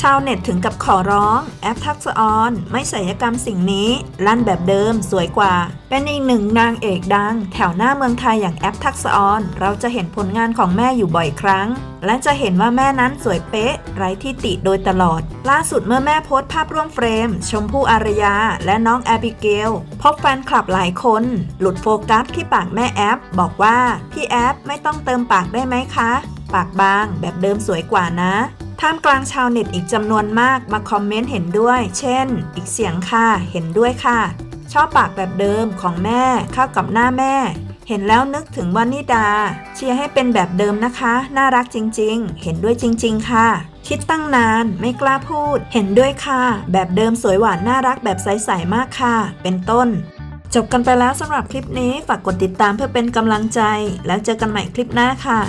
ชาวเน็ตถึงกับขอร้อง แอปทักษออนไม่ศัลยกรรมสิ่งนี้ ลั่นแบบเดิมสวยกว่า เป็นอีกหนึ่งนางเอกดัง แถวหน้าเมืองไทยอย่างแอปทักษออน เราจะเห็นผลงานของแม่อยู่บ่อยครั้ง และจะเห็นว่าแม่นั้นสวยเป๊ะ ไร้ที่ติโดยตลอด ล่าสุดเมื่อแม่โพสต์ภาพร่วมเฟรม ชมพู่อารยา และน้องแอบิเกลพบแฟนคลับหลายคน หลุดโฟกัสที่ปากแม่แอป บอกว่าพี่แอปไม่ต้องเติมปากได้ไหมคะ ปากบางแบบเดิมสวยกว่านะ ท่ามกลางชาวเน็ตอีกจำนวนมากมาคอมเมนต์เห็นด้วย เช่น อีกเสียงค่ะ เห็นด้วยค่ะ ชอบปากแบบเดิมของแม่เข้ากับหน้าแม่ เห็นแล้วนึกถึงวันนิดา เชียร์ให้เป็นแบบเดิมนะคะ น่ารักจริง ๆ เห็นด้วยจริง ๆ ค่ะ คิดตั้งนานไม่กล้าพูด เห็นด้วยค่ะ แบบเดิมสวยหวานน่ารักแบบใสๆมากค่ะ เป็นต้นจบกันไปแล้วสำหรับคลิปนี้ ฝากกดติดตามเพื่อเป็นกำลังใจ แล้วเจอกันใหม่คลิปหน้าค่ะ